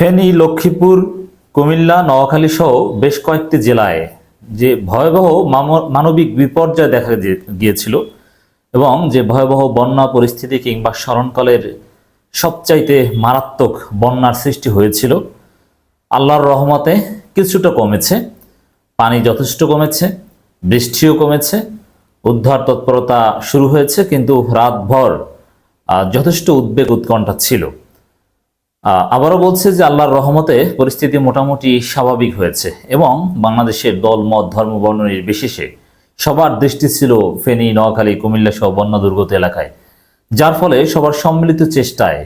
ফেনী, লক্ষ্মীপুর, কুমিল্লা, নোয়াখালী সহ বেশ কয়েকটি জেলায় যে ভয়াবহ মানবিক বিপর্যয় দেখা গিয়ে- গিয়েছিল এবং যে ভয়াবহ বন্যা পরিস্থিতি কিংবা স্মরণকালের সবচাইতে মারাত্মক বন্যার সৃষ্টি হয়েছিল, আল্লাহর রহমতে কিছুটা কমেছে। পানি যথেষ্ট কমেছে, বৃষ্টিও কমেছে, উদ্ধার তৎপরতা শুরু হয়েছে, কিন্তু রাতভর যথেষ্ট উদ্বেগ উৎকণ্ঠা ছিল। আবারও বলছে যে আল্লাহর রহমতে পরিস্থিতি মোটামুটি স্বাভাবিক হয়েছে এবং বাংলাদেশের দল, মত, ধর্ম, বর্ণ নির্বিশেষে সবার দৃষ্টি ছিল ফেনী, নোয়াখালী, কুমিল্লা সহ বন্যা দুর্গত এলাকায়। যার ফলে সবার সম্মিলিত চেষ্টায়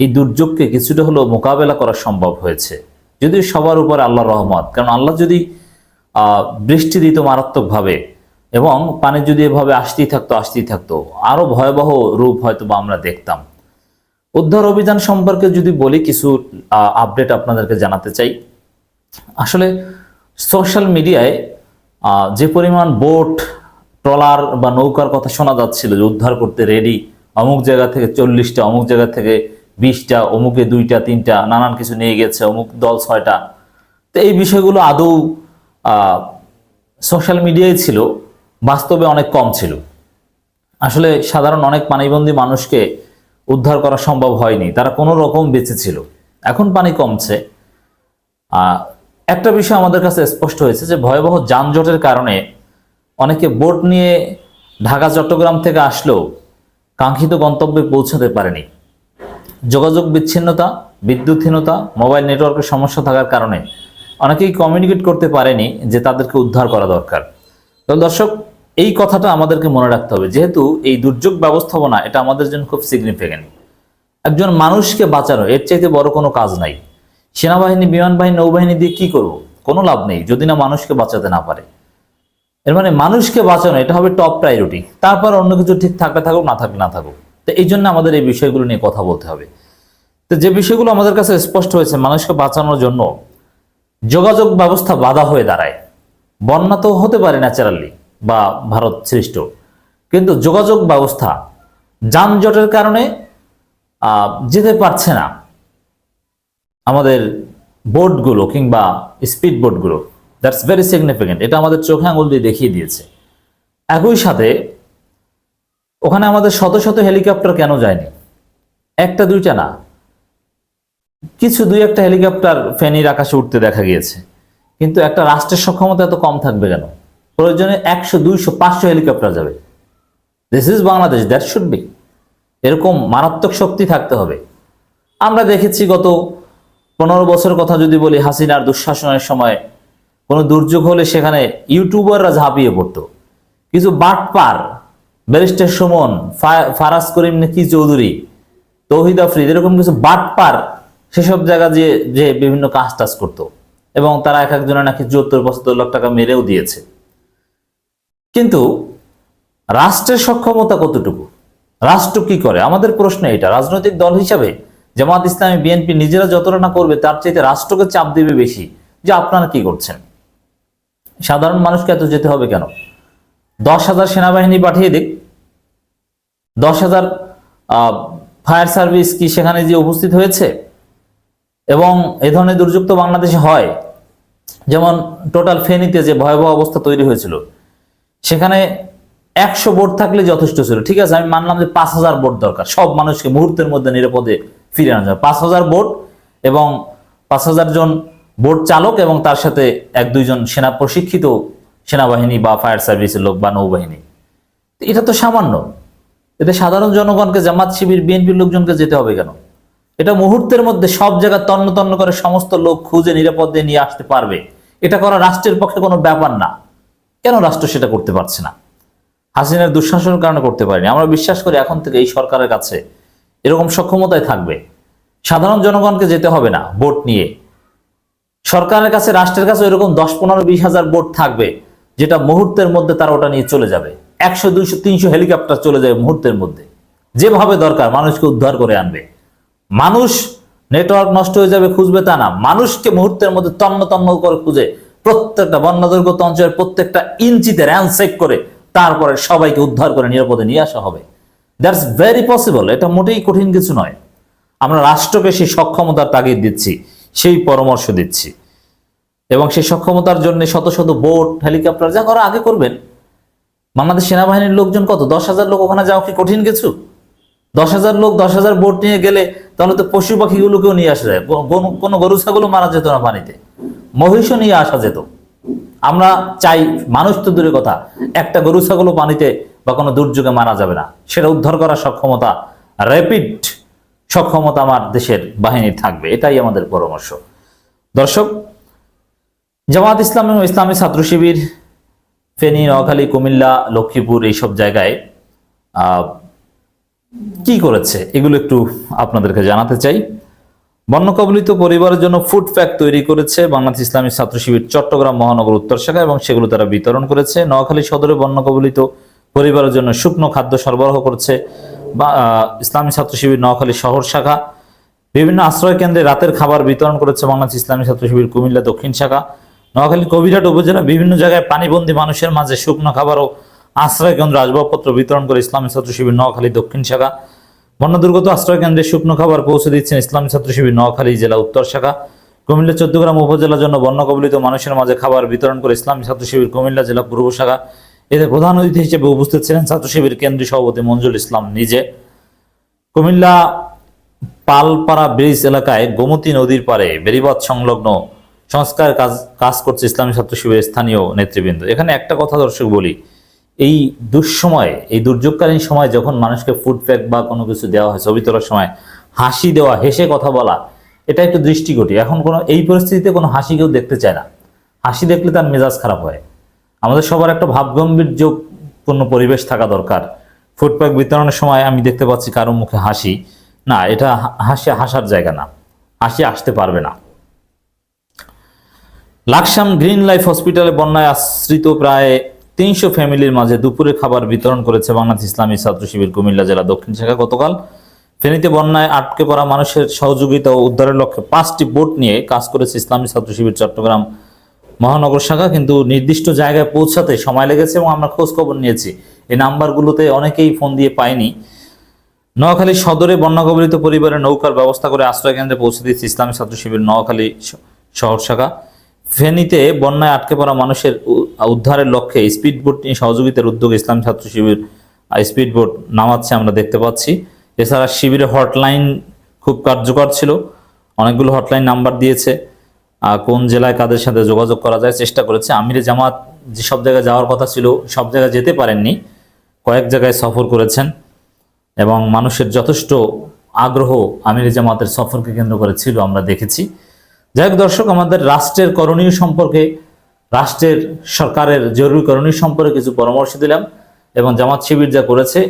এই দুর্যোগকে কিছুটা হলেও মোকাবেলা করা সম্ভব হয়েছে। যদিও সবার উপরে আল্লাহর রহমত, কারণ আল্লাহ যদি বৃষ্টি দিত মারাত্মকভাবে এবং পানি যদি এভাবে আসতেই থাকতো আসতেই থাকতো আরও ভয়াবহ রূপ হয়তো বা আমরা দেখতাম। উদ্ধার অভিযান সম্পর্কে যদি বলি কিছু আপডেট আপনাদেরকে জানাতে চাই। আসলে সোশ্যাল মিডিয়ায় যে পরিমাণ বোট ট্রলার বা নৌকার কথা শোনা যাচ্ছিল যে উদ্ধার করতে রেডি অমুক জায়গা থেকে চল্লিশটা, অমুক জায়গা থেকে বিশটা, অমুকে দুইটা, তিনটা, নানান কিছু নিয়ে গেছে, অমুক দল ছয়টা। তো এই বিষয়গুলো আদৌ সোশ্যাল মিডিয়ায় ছিল, বাস্তবে অনেক কম ছিল। আসলে সাধারণ অনেক পানিবন্দী মানুষকে উদ্ধার করা সম্ভব হয়নি। তারা কোনো রকম বেঁচে ছিল। এখন পানি কমছে। একটা বিষয় আমাদের কাছে স্পষ্ট হয়েছে যে ভয়াবহ যানজটের কারণে অনেকে বোট নিয়ে ঢাকা, চট্টগ্রাম থেকে আসলেও কাঙ্ক্ষিত গন্তব্যে পৌঁছাতে পারেনি। যোগাযোগ বিচ্ছিন্নতা, বিদ্যুৎহীনতা, মোবাইল নেটওয়ার্কের সমস্যা থাকার কারণে অনেকেই কমিউনিকেট করতে পারেনি যে তাদেরকে উদ্ধার করা দরকার। তো দর্শক এই কথাটা আমাদেরকে মনে রাখতে হবে। যেহেতু এই দুর্যোগ ব্যবস্থাপনা, এটা আমাদের জন্য খুব সিগনিফিক্যান্ট একজন মানুষকে বাঁচানো, এর চাইতে বড় কোনো কাজ নাই। সেনাবাহিনী বিমান বাহিনী নৌবাহিনী দিয়ে কি করব? কোনো লাভ নেই, যদি না মানুষকে বাঁচাতে না পারে। এর মানে মানুষকে বাঁচানো, এটা হবে টপ প্রায়োরিটি তারপর অন্য কিছু ঠিক থাকলে থাকুক, না থাকলে না থাকুক। তো এই জন্য আমাদের এই বিষয়গুলো নিয়ে কথা বলতে হবে। তো যে বিষয়গুলো আমাদের কাছে স্পষ্ট হয়েছে, মানুষকে বাঁচানোর জন্য যোগাযোগ ব্যবস্থা বাধা হয়ে দাঁড়ায়। বন্যা তো হতে পারে ন্যাচারালি বা ভারত সৃষ্ট কিন্তু যোগাযোগ ব্যবস্থা, যানজটের কারণে যেতে পারছে না আমাদের বোর্ডগুলো কিংবা স্পিড বোর্ডগুলো দ্যাটস ভেরি সিগনিফিকেন্ট এটা আমাদের চোখে আঙুল দিয়ে দেখিয়ে দিয়েছে। একই সাথে, ওখানে আমাদের শত শত হেলিকপ্টার কেন যায়নি? একটা, দুইটা না। কিছু দুই একটা হেলিকপ্টার ফেনীর আকাশে উঠতে দেখা গিয়েছে। কিন্তু একটা রাষ্ট্রের সক্ষমতা এত কম থাকবে কেন? প্রয়োজনে একশো, দুইশো, পাঁচশো হেলিকপ্টার যাবে। This is Bangladesh that should be এরকম মারাত্মক শক্তি থাকতে হবে। আমরা দেখেছি গত পনেরো বছর কথা যদি বলি, হাসিনার দুঃশাসনের সময় কোনো দুর্যোগ হলে সেখানে ইউটিউবাররা ঝাঁপিয়ে পড়তো। কিছু বাটপার, ব্যারিস্টার সুমন ফারাজ করিম নাকি চৌধুরী, তৌহিদ আফরিদ, এরকম কিছু বাটপার সেসব জায়গা যে যে বিভিন্ন কাজ টাজ করতো। এবং তারা এক একজনের নাকি চুয়াত্তর, পঁচাত্তর লাখ টাকা মেরেও দিয়েছে। কিন্তু রাষ্ট্রের সক্ষমতা কতটুকু? রাষ্ট্র কি করে? আমাদের প্রশ্ন এটা। রাজনৈতিক দল হিসাবে জামাত ইসলামী, বিএনপি নিজেরা যতটা না করবে, তার চাইতে রাষ্ট্রকে চাপ দেবে বেশি। যে আপনারা কি করছেন? সাধারণ মানুষকে এত যেতে হবে কেন? দশ হাজার সেনাবাহিনী পাঠিয়ে দিক। দশ হাজার ফায়ার সার্ভিস কি সেখানে যে উপস্থিত হয়েছে? এবং এ ধরনের দুর্যোগ তো বাংলাদেশে হয়। যেমন টোটাল ফেনীতে যে ভয়াবহ অবস্থা তৈরি হয়েছিল সেখানে একশো বোট থাকলে যথেষ্ট ছিল। ঠিক আছে, আমি মানলাম যে পাঁচ হাজার বোট দরকার। সব মানুষকে মুহূর্তের মধ্যে নিরাপদে ফিরে আনা যাবে পাঁচ হাজার বোট এবং পাঁচ হাজার জন বোট চালক এবং তার সাথে এক দুইজন সেনা প্রশিক্ষিত সেনাবাহিনী বা ফায়ার সার্ভিসের লোক বা নৌবাহিনী। এটা তো সামান্য। এতে সাধারণ জনগণকে, জামাত শিবির, বিএনপির লোকজনকে যেতে হবে কেন? এটা মুহূর্তের মধ্যে সব জায়গা তন্ন তন্ন করে সমস্ত লোক খুঁজে নিরাপদে নিয়ে আসতে পারবে। এটা করা রাষ্ট্রের পক্ষে কোনো ব্যাপার না। কেন রাষ্ট্র সেটা করতে পারছে না? হাসিনার দুঃশাসনের কারণে করতে পারেনি। আমরা বিশ্বাস করি এখন থেকে এই সরকারের কাছে এরকম সক্ষমতায় থাকবে। সাধারণ জনগণকে যেতে হবে না ভোট নিয়ে। সরকারের কাছে, রাষ্ট্রের কাছে এরকম দশ, পনেরো, বিশ হাজার বোট থাকবে, যেটা মুহূর্তের মধ্যে তারা ওটা নিয়ে চলে যাবে। একশো, দুইশো, তিনশো হেলিকপ্টার চলে যাবে মুহূর্তের মধ্যে। যেভাবে দরকার, মানুষকে উদ্ধার করে আনবে। মানুষ নেটওয়ার্ক নষ্ট হয়ে যাবে, খুঁজবে তা না। মানুষকে মুহূর্তের মধ্যে তন্ন তন্ন করে খুঁজে প্রত্যেকটা বন্যদুর্গত অঞ্চলের প্রত্যেকটা ইঞ্চিতে র্যানসেক করে তারপরে সবাইকে উদ্ধার করে নিরাপদে নিয়ে আসা হবে। দ্যাটস ভেরি পসিবল এটা মোটেই কঠিন কিছু নয়। আমরা রাষ্ট্রকে সেই সক্ষমতার তাগিদ দিচ্ছি, সেই পরামর্শ দিচ্ছি। এবং সেই সক্ষমতার জন্য শত শত বোট, হেলিকপ্টার, যা করা আগে করবেন। বাংলাদেশ সেনাবাহিনীর লোকজন কত? দশ হাজার লোক ওখানে যাওয়া কি কঠিন কিছু? দশ হাজার লোক, দশ হাজার বোট নিয়ে গেলে তাহলে তো পশু পাখিগুলোকেও নিয়ে আসা যায়। কোনো গরু, ছাগলও মারা যেত না পানিতে। মহিষও নিয়ে আসা যেত। আমরা চাই মানুষ তো দূরে কথা, একটা গরু, ছাগলও পানিতে বা কোনো দুর্যোগে মারা যাবে না। সেটা উদ্ধার করার সক্ষমতা র্যাপিড সক্ষমতা আমার দেশের বাহিনীর থাকবে। এটাই আমাদের পরামর্শ। দর্শক জামাত ইসলাম এবং ইসলামী ছাত্র শিবির, ফেনী, নোয়াখালী, কুমিল্লা, লক্ষ্মীপুর এইসব জায়গায় কি করেছে? এগুলো একটু আপনাদেরকে জানাতে চাই। বন্য কবলিত পরিবারের জন্য ফুড প্যাক তৈরি করেছে বাংলাদেশ ইসলামী ছাত্র শিবির চট্টগ্রাম মহানগর উত্তর শাখা এবং সেগুলো তারা বিতরণ করেছে। নোয়াখালী সদরে বন্য কবলিত পরিবারের জন্য শুকনো খাদ্য সরবরাহ করছে ইসলামী ছাত্র শিবির নোয়াখালী শহর শাখা। বিভিন্ন আশ্রয় কেন্দ্রে রাতের খাবার বিতরণ করেছে বাংলাদেশ ইসলামী ছাত্র শিবির কুমিল্লা দক্ষিণ শাখা। নোয়াখালী কবিরাট উপজেলা বিভিন্ন জায়গায় পানিবন্দী মানুষের মাঝে শুকনো খাবার ও আশ্রয় কেন্দ্র আসবাবপত্র বিতরণ করে ইসলামী ছাত্র শিবির নোয়াখালী দক্ষিণ শাখা। বন্য দুর্গত আশ্রয় কেন্দ্রে শুকনো খাবার পৌঁছে দিচ্ছেন ইসলামী ছাত্র শিবির নোয়াখালী জেলা উত্তর শাখা। কুমিল্লা চৌদ্দগ্রাম উপজেলার জন্য বন্য কবলিত মানুষের মাঝে খাবার বিতরণ করে ইসলামী ছাত্র শিবির কুমিল্লা জেলা পূর্ব শাখা এতে প্রধান অতিথি হিসেবে উপস্থিত ছিলেন ছাত্র শিবির কেন্দ্রীয় সভাপতি মঞ্জুল ইসলাম নিজে। কুমিল্লা পালপাড়া ব্রিজ এলাকায় গোমতী নদীর পারে বেরিবাদ সংলগ্ন সংস্কার কাজ কাজ করছে ইসলামী ছাত্র শিবিরের স্থানীয় নেতৃবৃন্দ। এখানে একটা কথা দর্শক বলি এই দুঃসময়ে, এই দুর্যোগকালীন সময় যখন মানুষকে ফুড প্যাক বা কোনো কিছু দেওয়া হয়, ছবি তোলার সময় হাসি দেওয়া, হেসে কথা বলা, এটা একটু দৃষ্টিকটি। এখন কোনো, এই পরিস্থিতিতে কোনো হাসি কেউ দেখতে চায় না। হাসি দেখলে তার মেজাজ খারাপ হয়। আমাদের সবার একটা ভাবগম্ভীর্যপূর্ণ পরিবেশ থাকা দরকার। ফুড প্যাক বিতরণের সময় আমি দেখতে পাচ্ছি কারও মুখে হাসি। না, এটা হাসি হাসার জায়গা না। হাসি আসতে পারবে না। লাকসাম গ্রিন লাইফ হসপিটালে বন্যায় আশ্রিত প্রায় তিনশো ফ্যামিলির মাঝে দুপুরে খাবার বিতরণ করেছে বাংলাদেশ ইসলামী ছাত্র শিবির কুমিল্লা জেলা দক্ষিণ শাখা। গতকাল ফেনীতে বন্যায় আটকে পড়া মানুষের সহযোগিতা ও উদ্ধারের লক্ষ্যে পাঁচটি বোট নিয়ে কাজ করেছে ইসলামী ছাত্র শিবির চট্টগ্রাম মহানগর শাখা। কিন্তু নির্দিষ্ট জায়গায় পৌঁছাতে সময় লেগেছে এবং আমরা খোঁজ খবর নিয়েছি। এই নাম্বারগুলোতে অনেকেই ফোন দিয়ে পায়নি নোয়াখালী সদরে বন্যা কবলিত পরিবারের নৌকার ব্যবস্থা করে আশ্রয় কেন্দ্রে পৌঁছে দিচ্ছে ইসলামী ছাত্র শিবির নোয়াখালী শহর শাখা। ফেনীতে বন্যায় আটকে পড়া মানুষের উদ্ধারের লক্ষ্যে স্পিডবোট নিয়ে সহযোগিতার উদ্যোগে ইসলাম ছাত্র শিবির স্পিডবোট নামাচ্ছে আমরা দেখতে পাচ্ছি। এছাড়া শিবিরের হটলাইন খুব কার্যকর ছিল। অনেকগুলো হটলাইন নাম্বার দিয়েছে। কোন জেলায় কাদের সাথে যোগাযোগ করা যায় চেষ্টা করেছে। আমিরে জামাত যে সব জায়গায় যাওয়ার কথা ছিল, সব জায়গায় যেতে পারেননি। কয়েক জায়গায় সফর করেছেন এবং মানুষের যথেষ্ট আগ্রহ আমির জামাতের সফরকে কেন্দ্র করে ছিল, আমরা দেখেছি। যাই হোক দর্শক, আমাদের রাষ্ট্রের করণীয় সম্পর্কে, রাষ্ট্রের সরকারের জরুরি করণীয় সম্পর্কে কিছু পরামর্শ দিলাম এবং জামাত শিবির যা করেছে,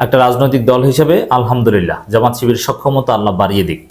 একটা রাজনৈতিক দল হিসেবে আলহামদুলিল্লাহ, জামাত শিবির সক্ষমতা আল্লাহ বাড়িয়ে দিক।